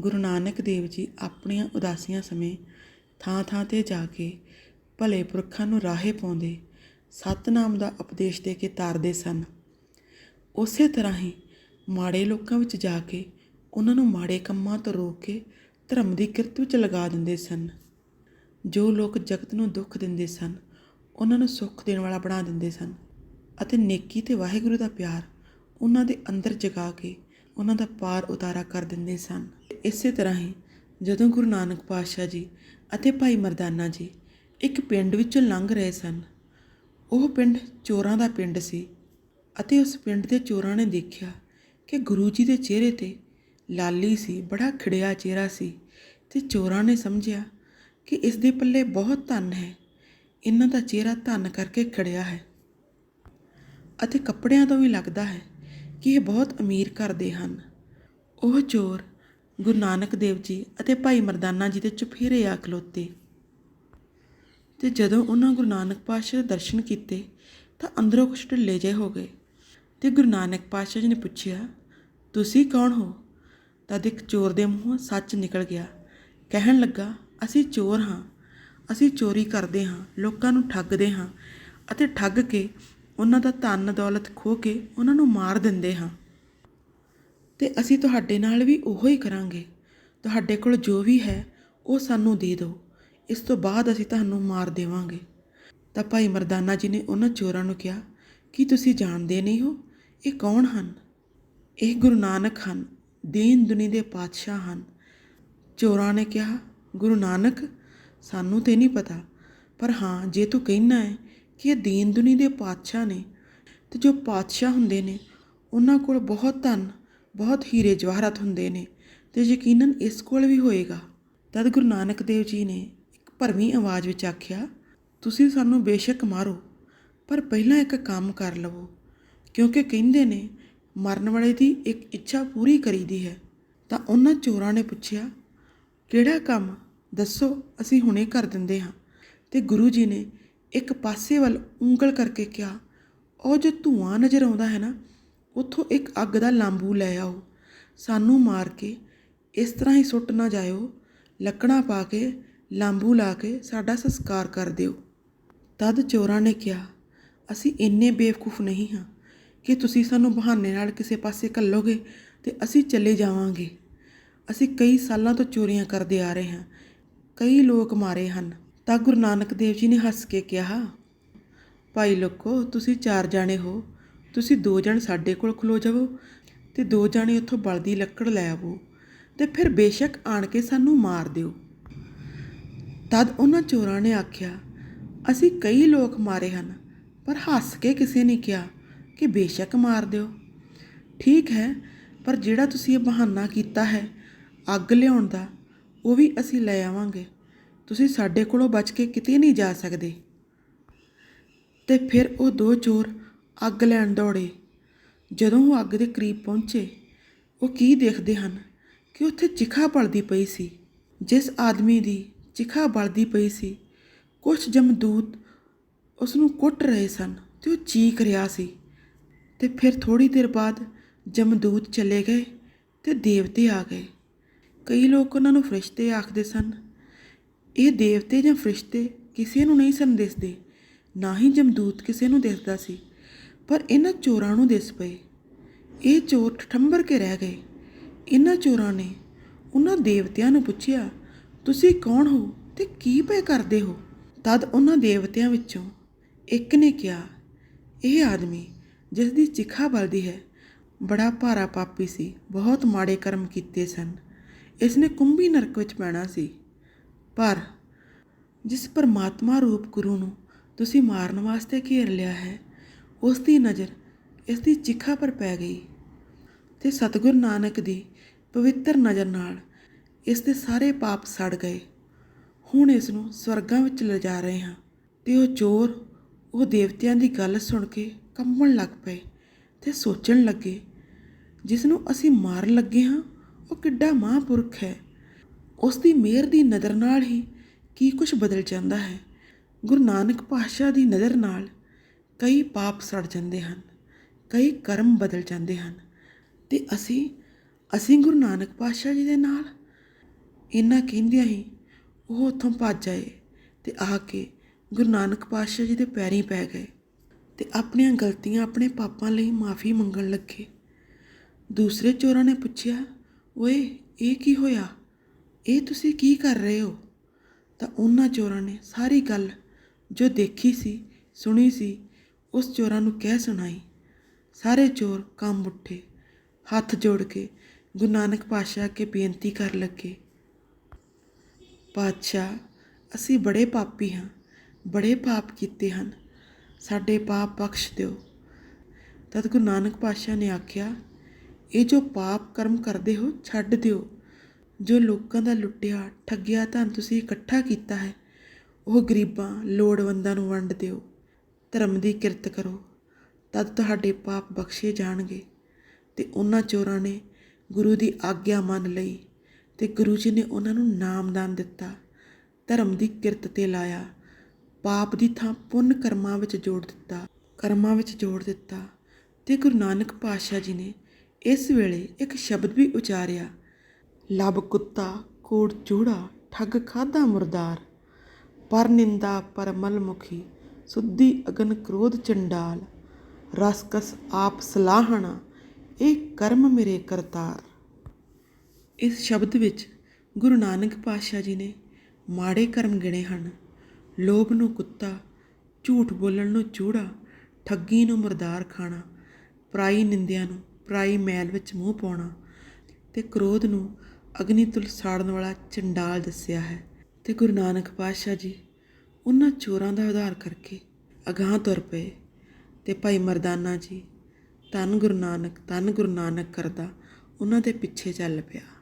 ਗੁਰੂ ਨਾਨਕ ਦੇਵ ਜੀ ਆਪਣੀਆਂ ਉਦਾਸੀਆਂ ਸਮੇਂ ਥਾਂ-ਥਾਂ ਤੇ ਜਾ ਕੇ ਭਲੇ ਪੁਰਖਾਂ ਨੂੰ ਰਾਹੇ ਪਾਉਂਦੇ, ਸਤਨਾਮ ਦਾ ਉਪਦੇਸ਼ ਦੇ ਕੇ ਤਾਰਦੇ ਸਨ। ਉਸੇ ਤਰ੍ਹਾਂ ਹੀ ਮਾੜੇ ਲੋਕਾਂ ਵਿੱਚ ਜਾ ਕੇ ਉਹਨਾਂ ਨੂੰ ਮਾੜੇ ਕੰਮਾਂ ਤੋਂ ਰੋਕ ਕੇ ਧਰਮ ਦੀ ਕਿਰਤ ਵਿੱਚ ਲਗਾ ਦਿੰਦੇ ਸਨ। ਜੋ ਲੋਕ ਜਗਤ ਨੂੰ ਦੁੱਖ ਦਿੰਦੇ ਸਨ, ਉਹਨਾਂ ਨੂੰ ਸੁੱਖ ਦੇਣ ਵਾਲਾ ਬਣਾ ਦਿੰਦੇ ਸਨ ਅਤੇ ਨੇਕੀ ਤੇ ਵਾਹਿਗੁਰੂ ਦਾ ਪਿਆਰ ਉਹਨਾਂ ਦੇ ਅੰਦਰ ਜਗਾ ਕੇ ਉਹਨਾਂ ਦਾ ਪਾਰ ਉਤਾਰਾ ਕਰ ਦਿੰਦੇ ਸਨ। ਇਸੇ ਤਰ੍ਹਾਂ ਹੀ ਜਦੋਂ ਗੁਰੂ ਨਾਨਕ ਪਾਤਸ਼ਾਹ ਜੀ ਅਤੇ ਭਾਈ ਮਰਦਾਨਾ ਜੀ ਇੱਕ ਪਿੰਡ ਵਿੱਚੋਂ ਲੰਘ ਰਹੇ ਸਨ, ਉਹ ਪਿੰਡ ਚੋਰਾਂ ਦਾ ਪਿੰਡ ਸੀ ਅਤੇ ਉਸ ਪਿੰਡ ਦੇ ਚੋਰਾਂ ਨੇ ਦੇਖਿਆ ਕਿ ਗੁਰੂ ਜੀ ਦੇ ਚਿਹਰੇ ਤੇ ਲਾਲੀ ਸੀ, ਬੜਾ ਖਿੜਿਆ ਚਿਹਰਾ ਸੀ ਤੇ ਚੋਰਾਂ ਨੇ ਸਮਝਿਆ ਕਿ ਇਸ ਦੇ ਪੱਲੇ ਬਹੁਤ ਧਨ ਹੈ, ਇਹਨਾਂ ਦਾ ਚਿਹਰਾ ਧਨ ਕਰਕੇ ਖੜਿਆ ਹੈ ਅਤੇ ਕੱਪੜਿਆਂ ਤੋਂ ਵੀ ਲੱਗਦਾ ਹੈ ਕਿ ਇਹ ਬਹੁਤ ਅਮੀਰ ਘਰ ਦੇ ਹਨ। ਉਹ ਚੋਰ ਗੁਰੂ ਨਾਨਕ ਦੇਵ ਜੀ ਅਤੇ ਭਾਈ ਮਰਦਾਨਾ ਜੀ ਦੇ ਚੁਫੇਰੇ ਆ ਖਲੋਤੇ। ਤੇ ਜਦੋਂ ਉਹਨਾਂ ਗੁਰੂ ਨਾਨਕ ਪਾਤਸ਼ਾਹ ਦੇ ਦਰਸ਼ਨ ਕੀਤੇ, ਤਾਂ ਅੰਦਰੋਂ ਕੁਛ ਢਿੱਲੇ ਜਿਹੇ ਹੋ ਗਏ। ਤੇ ਗੁਰੂ ਨਾਨਕ ਪਾਤਸ਼ਾਹ ਜੀ ਨੇ ਪੁੱਛਿਆ, ਤੁਸੀਂ ਕੌਣ ਹੋ? ਤਦ ਇੱਕ ਚੋਰ ਦੇ ਮੂੰਹੋਂ ਸੱਚ ਨਿਕਲ ਗਿਆ। ਕਹਿਣ ਲੱਗਾ, ਅਸੀਂ ਚੋਰ ਹਾਂ। ਅਸੀਂ ਚੋਰੀ ਕਰਦੇ ਹਾਂ, ਲੋਕਾਂ ਨੂੰ ਠੱਗਦੇ ਹਾਂ ਅਤੇ ਠੱਗ ਕੇ ਉਹਨਾਂ ਦਾ ਧਨ ਦੌਲਤ ਖੋਹ ਕੇ ਉਹਨਾਂ ਨੂੰ ਮਾਰ ਦਿੰਦੇ ਹਾਂ। ਤੇ ਅਸੀਂ ਤੁਹਾਡੇ ਨਾਲ ਵੀ ਉਹੋ ਹੀ ਕਰਾਂਗੇ। ਤੁਹਾਡੇ ਕੋਲ ਜੋ ਵੀ ਹੈ, ਉਹ ਸਾਨੂੰ ਦੇ ਦਿਓ। ਇਸ ਤੋਂ ਬਾਅਦ ਅਸੀਂ ਤੁਹਾਨੂੰ ਮਾਰ ਦੇਵਾਂਗੇ। ਤਾਂ ਭਾਈ ਮਰਦਾਨਾ ਜੀ ਨੇ ਉਹਨਾਂ ਚੋਰਾਂ ਨੂੰ ਕਿਹਾ, ਕਿ ਤੁਸੀਂ ਜਾਣਦੇ ਨਹੀਂ ਹੋ? ਇਹ ਕੌਣ ਹਨ? ਇਹ ਗੁਰੂ ਨਾਨਕ ਹਨ। ਦੀਨ ਦੁਨੀ ਦੇ ਪਾਤਸ਼ਾਹ ਹਨ। ਚੋਰਾਂ ਨੇ ਕਿਹਾ, ਗੁਰੂ ਨਾਨਕ, ਸਾਨੂੰ ਤੇ ਨਹੀਂ ਪਤਾ, ਪਰ ਹਾਂ, ਜੇ ਤੂੰ ਕਹਿਣਾ ਹੈ ਕਿ ਇਹ ਦੀਨ ਦੁਨੀ ਦੇ ਪਾਤਸ਼ਾਹ ਨੇ ਤੇ ਜੋ ਪਾਤਸ਼ਾਹ ਹੁੰਦੇ ਨੇ, ਉਹਨਾਂ ਕੋਲ ਬਹੁਤ ਧਨ ਬਹੁਤ ਹੀਰੇ ਜਵਾਹਰਤ ਹੁੰਦੇ ਨੇ ਤੇ ਯਕੀਨਨ ਇਸ ਕੋਲ ਵੀ ਹੋਏਗਾ। ਤਦ ਗੁਰੂ ਨਾਨਕ ਦੇਵ ਜੀ ਨੇ ਇੱਕ ਭਰਵੀਂ ਆਵਾਜ਼ ਵਿੱਚ ਆਖਿਆ, ਤੁਸੀਂ ਸਾਨੂੰ ਬੇਸ਼ੱਕ ਮਾਰੋ, ਪਰ ਪਹਿਲਾਂ ਇੱਕ ਕੰਮ ਕਰ ਲਵੋ, ਕਿਉਂਕਿ ਕਹਿੰਦੇ ਨੇ, ਮਰਨ ਵਾਲੇ ਦੀ ਇੱਕ ਇੱਛਾ ਪੂਰੀ ਕਰੀਦੀ ਹੈ। ਤਾਂ ਉਹਨਾਂ ਚੋਰਾਂ ਨੇ ਪੁੱਛਿਆ, ਕਿਹੜਾ ਕੰਮ? ਦੱਸੋ, ਅਸੀਂ ਹੁਣੇ ਕਰ ਦਿੰਦੇ ਹਾਂ। ਤੇ ਗੁਰੂ ਜੀ ਨੇ ਇੱਕ ਪਾਸੇ ਵੱਲ ਉਂਗਲ ਕਰਕੇ ਕਿਹਾ, ਉਹ ਜੋ ਧੂਆਂ ਨਜ਼ਰ ਆਉਂਦਾ ਹੈ ਨਾ ਉੱਥੋਂ ਇੱਕ ਅੱਗ ਦਾ ਲਾਂਬੂ ਲੈ ਆਓ। ਸਾਨੂੰ ਮਾਰ ਕੇ ਇਸ ਤਰ੍ਹਾਂ ਹੀ ਸੁੱਟ ਨਾ ਜਾਇਓ। ਲੱਕੜਾਂ ਪਾ ਕੇ, ਲਾਂਬੂ ਲਾ ਕੇ ਸਾਡਾ ਸੰਸਕਾਰ ਕਰ ਦਿਓ। ਤਦ ਚੋਰਾਂ ਨੇ ਕਿਹਾ, ਅਸੀਂ ਇੰਨੇ ਬੇਵਕੂਫ ਨਹੀਂ ਹਾਂ ਕਿ ਤੁਸੀਂ ਸਾਨੂੰ ਬਹਾਨੇ ਨਾਲ ਕਿਸੇ ਪਾਸੇ ਘੱਲੋਗੇ ਤੇ ਅਸੀਂ ਚਲੇ ਜਾਵਾਂਗੇ। ਅਸੀਂ ਕਈ ਸਾਲਾਂ ਤੋਂ ਚੋਰੀਆਂ ਕਰਦੇ ਆ ਰਹੇ ਹਾਂ। ਕਈ ਲੋਕ ਮਾਰੇ ਹਨ। ਤਾਂ ਗੁਰੂ ਨਾਨਕ ਦੇਵ ਜੀ ਨੇ ਹੱਸ ਕੇ ਕਿਹਾ, ਭਾਈ ਲੋਕੋ, ਤੁਸੀਂ ਚਾਰ ਜਾਣੇ ਹੋ। ਤੁਸੀਂ ਦੋ ਜਣ ਸਾਡੇ ਕੋਲ ਖਲੋ ਜਾਵੋ ਤੇ ਦੋ ਜਾਣੇ ਉੱਥੋਂ ਬਲਦੀ ਲੱਕੜ ਲੈ ਆਵੋ ਤੇ ਫਿਰ ਬੇਸ਼ੱਕ ਆਣ ਕੇ ਸਾਨੂੰ ਮਾਰ ਦਿਓ। ਤਦ ਉਹਨਾਂ ਚੋਰਾਂ ਨੇ ਆਖਿਆ, ਅਸੀਂ ਕਈ ਲੋਕ ਮਾਰੇ ਹਨ, ਪਰ ਹੱਸ ਕੇ ਕਿਸੇ ਨੇ ਕਿਹਾ ਕਿ ਬੇਸ਼ੱਕ ਮਾਰ ਦਿਓ। ਠੀਕ ਹੈ, ਪਰ ਜਿਹੜਾ ਤੁਸੀਂ ਇਹ ਬਹਾਨਾ ਕੀਤਾ ਹੈ ਅੱਗ ਲਿਆਉਣ ਦਾ, ਉਹ ਵੀ ਅਸੀਂ ਲੈ ਆਵਾਂਗੇ। ਤੁਸੀਂ ਸਾਡੇ ਕੋਲੋਂ ਬਚ ਕੇ ਕਿਤੇ ਨਹੀਂ ਜਾ ਸਕਦੇ। ਤੇ ਫਿਰ ਉਹ ਦੋ ਚੋਰ ਅੱਗ ਲੈਣ ਦੌੜੇ। ਜਦੋਂ ਉਹ ਅੱਗ ਦੇ ਕਰੀਬ ਪਹੁੰਚੇ, ਉਹ ਕੀ ਦੇਖਦੇ ਹਨ? ਕਿ ਉੱਥੇ ਚਿਖਾ ਬਲਦੀ ਪਈ ਸੀ। ਜਿਸ ਆਦਮੀ ਦੀ ਚਿਖਾ ਬਲਦੀ ਪਈ ਸੀ ਕੁਝ ਜਮਦੂਤ ਉਸ ਨੂੰ ਕੁੱਟ ਰਹੇ ਸਨ ਤੇ ਉਹ ਚੀਕ ਰਿਹਾ ਸੀ। ਤੇ ਫਿਰ ਥੋੜੀ ਦੇਰ ਬਾਅਦ ਜਮਦੂਤ ਚਲੇ ਗਏ ਤੇ ਦੇਵਤੇ ਆ ਗਏ। ਕਈ ਲੋਕ ਉਹਨਾਂ ਨੂੰ ਫਰਿਸ਼ਤੇ ਆਖਦੇ ਸਨ। ਇਹ ਦੇਵਤੇ ਜਾਂ ਫਰਿਸ਼ਤੇ ਕਿਸੇ ਨੂੰ ਨਹੀਂ ਸਨ ਦਿਸਦੇ ਨਾ ਹੀ ਜਮਦੂਤ ਕਿਸੇ ਨੂੰ ਦਿਸਦਾ ਸੀ। ਪਰ ਇਹਨਾਂ ਚੋਰਾਂ ਨੂੰ ਦਿਸ ਪਏ। ਇਹ ਚੋਰ ਠੰਬਰ ਕੇ ਰਹਿ ਗਏ। ਇਹਨਾਂ ਚੋਰਾਂ ਨੇ ਉਹਨਾਂ ਦੇਵਤਿਆਂ ਨੂੰ ਪੁੱਛਿਆ, ਤੁਸੀਂ ਕੌਣ ਹੋ ਤੇ ਕੀ ਪਏ ਕਰਦੇ ਹੋ? ਤਦ ਉਹਨਾਂ ਦੇਵਤਿਆਂ ਵਿੱਚੋਂ ਇੱਕ ਨੇ ਕਿਹਾ, ਇਹ ਆਦਮੀ ਜਿਸ ਦੀ ਚਿਖਾ ਬਲਦੀ ਹੈ, ਬੜਾ ਭਾਰਾ ਪਾਪੀ ਸੀ, ਬਹੁਤ ਮਾੜੇ ਕਰਮ ਕੀਤੇ ਸਨ। ਇਸ ਨੇ ਕੁੰਭੀ ਨਰਕ ਵਿੱਚ ਪੈਣਾ ਸੀ। ਪਰ ਜਿਸ ਪਰਮਾਤਮਾ ਰੂਪ ਗੁਰੂ ਨੂੰ ਤੁਸੀਂ ਮਾਰਨ ਵਾਸਤੇ ਘੇਰ ਲਿਆ ਹੈ ਉਸ ਦੀ ਨਜ਼ਰ ਇਸ ਦੀ ਚਿਖਾ ਪਰ ਪੈ ਗਈ ਤੇ ਸਤਿਗੁਰ ਨਾਨਕ ਦੀ ਪਵਿੱਤਰ ਨਜ਼ਰ ਨਾਲ ਇਸ ਦੇ ਸਾਰੇ ਪਾਪ ਸੜ ਗਏ। ਹੁਣ ਇਸ ਨੂੰ ਸਵਰਗਾਂ ਵਿੱਚ ਲਿਜਾ ਰਹੇ ਹਾਂ ਤੇ ਉਹ ਚੋਰ ਉਹ ਦੇਵਤਿਆਂ ਦੀ ਗੱਲ ਸੁਣ ਕੇ ਕੰਬਣ ਲੱਗ ਪਏ ਤੇ ਸੋਚਣ ਲੱਗੇ ਜਿਸ ਨੂੰ ਅਸੀਂ ਮਾਰਨ ਲੱਗੇ ਹਾਂ, ਉਹ ਕਿੱਡਾ ਮਹਾਂਪੁਰਖ ਹੈ। ਉਸ ਦੀ ਮਿਹਰ ਦੀ ਨਜ਼ਰ ਨਾਲ ਹੀ ਕੀ ਕੁਝ ਬਦਲ ਜਾਂਦਾ ਹੈ। ਗੁਰੂ ਨਾਨਕ ਪਾਤਸ਼ਾਹ ਦੀ ਨਜ਼ਰ ਨਾਲ ਕਈ ਪਾਪ ਸੜ ਜਾਂਦੇ ਹਨ, ਕਈ ਕਰਮ ਬਦਲ ਜਾਂਦੇ ਹਨ ਤੇ ਅਸੀਂ ਅਸੀਂ ਗੁਰੂ ਨਾਨਕ ਪਾਤਸ਼ਾਹ ਜੀ ਦੇ ਨਾਲ ਇਹਨਾਂ ਕਹਿੰਦਿਆਂ ਹੀ ਉਹ ਉੱਥੋਂ ਭੱਜ ਆਏ ਤੇ ਆ ਕੇ ਗੁਰੂ ਨਾਨਕ ਪਾਤਸ਼ਾਹ ਜੀ ਦੇ ਪੈਰੀਂ ਪੈ ਗਏ ਤੇ ਆਪਣੀਆਂ ਗਲਤੀਆਂ ਆਪਣੇ ਪਾਪਾਂ ਲਈ ਮਾਫੀ ਮੰਗਣ ਲੱਗੇ। ਦੂਸਰੇ ਚੋਰਾਂ ਨੇ ਪੁੱਛਿਆ, ਓਏ, ਇਹ ਕੀ ਹੋਇਆ? ਇਹ ਤੁਸੀਂ ਕੀ ਕਰ ਰਹੇ ਹੋ? ਤਾਂ ਉਹਨਾਂ ਚੋਰਾਂ ਨੇ ਸਾਰੀ ਗੱਲ ਜੋ ਦੇਖੀ ਸੀ, ਸੁਣੀ ਸੀ ਉਸ ਚੋਰਾਂ ਨੂੰ ਕਹਿ ਸੁਣਾਈ, ਸਾਰੇ ਚੋਰ ਕੰਮ ਉੱਠੇ, ਹੱਥ ਜੋੜ ਕੇ ਗੁਰੂ ਨਾਨਕ ਪਾਤਸ਼ਾਹ ਅੱਗੇ ਬੇਨਤੀ ਕਰ ਲੱਗੇ। ਪਾਤਸ਼ਾਹ, ਅਸੀਂ ਬੜੇ ਪਾਪੀ ਹਾਂ, ਬੜੇ ਪਾਪ ਕੀਤੇ ਹਨ, ਸਾਡੇ ਪਾਪ ਬਖਸ਼ ਦਿਓ। ਤਦ ਗੁਰੂ ਨਾਨਕ ਪਾਤਸ਼ਾਹ ਨੇ ਆਖਿਆ, ਇਹ ਜੋ ਪਾਪ ਕਰਮ ਕਰਦੇ ਹੋ, ਛੱਡ ਦਿਓ। ਜੋ ਲੋਕਾਂ ਦਾ ਲੁੱਟਿਆ, ਠੱਗਿਆ ਧਨ ਤੁਸੀਂ ਇਕੱਠਾ ਕੀਤਾ ਹੈ, ਉਹ ਗਰੀਬਾਂ, ਲੋੜਵੰਦਾਂ ਨੂੰ ਵੰਡ ਦਿਓ। ਧਰਮ ਦੀ ਕਿਰਤ ਕਰੋ। ਤਦ ਤੁਹਾਡੇ ਪਾਪ ਬਖਸ਼ੇ ਜਾਣਗੇ। ਤੇ ਉਹਨਾਂ ਚੋਰਾਂ ਨੇ ਗੁਰੂ ਦੀ ਆਗਿਆ ਮੰਨ ਲਈ ਤੇ ਗੁਰੂ ਜੀ ਨੇ ਉਹਨਾਂ ਨੂੰ ਨਾਮਦਾਨ ਦਿੱਤਾ, ਧਰਮ ਦੀ ਕਿਰਤ ਤੇ ਲਾਇਆ। ਪਾਪ ਦੀ ਥਾਂ ਪੁੰਨ ਕਰਮਾਂ ਵਿੱਚ ਜੋੜ ਦਿੱਤਾ, ਕਰਮਾਂ ਵਿੱਚ ਜੋੜ ਦਿੱਤਾ ਤੇ ਗੁਰੂ ਨਾਨਕ ਪਾਤਸ਼ਾਹ ਜੀ ਨੇ ਇਸ ਵੇਲੇ ਇੱਕ ਸ਼ਬਦ ਵੀ ਉਚਾਰਿਆ ਲਬ ਕੁੱਤਾ, ਕੋੜ ਚੂੜਾ, ਠੱਗ ਖਾਦਾ ਮੁਰਦਾਰ, ਪਰ ਨਿੰਦਾ ਪਰ ਮੁਖੀ ਸੁੱਧੀ ਅਗਨ ਕ੍ਰੋਧ ਚੰਡਾਲ ਰਸਕਸ ਆਪ ਸਲਾਹਣਾ, ਇਹ ਕਰਮ ਮੇਰੇ ਕਰਤਾਰ। ਇਸ ਸ਼ਬਦ ਵਿੱਚ ਗੁਰੂ ਨਾਨਕ ਪਾਤਸ਼ਾਹ ਜੀ ਨੇ ਮਾੜੇ ਕਰਮ ਗਿਣੇ ਹਨ। ਲੋਭ ਨੂੰ ਕੁੱਤਾ, ਝੂਠ ਬੋਲਣ ਨੂੰ ਚੂੜਾ, ਠੱਗੀ ਨੂੰ ਮਰਦਾਰ ਖਾਣਾ, ਪਰਾਈ ਨਿੰਦਿਆਂ ਨੂੰ ਪਰਾਈ ਮੈਲ ਵਿੱਚ ਮੂੰਹ ਪਾਉਣਾ ਤੇ ਕ੍ਰੋਧ ਨੂੰ ਅਗਨੀ ਤੁਲ ਸਾੜਨ ਵਾਲਾ ਚੰਡਾਲ ਦੱਸਿਆ ਹੈ। ਤੇ ਗੁਰੂ ਨਾਨਕ ਪਾਤਸ਼ਾਹ ਜੀ ਉਹਨਾਂ ਚੋਰਾਂ ਦਾ ਉਧਾਰ ਕਰਕੇ ਅਗਾਂਹ ਤੁਰ ਪਏ ਤੇ ਭਾਈ ਮਰਦਾਨਾ ਜੀ, ਧੰਨ ਗੁਰੂ ਨਾਨਕ, ਧੰਨ ਗੁਰੂ ਨਾਨਕ ਕਰਦਾ, ਉਹਨਾਂ ਦੇ ਪਿੱਛੇ ਚੱਲ ਪਿਆ।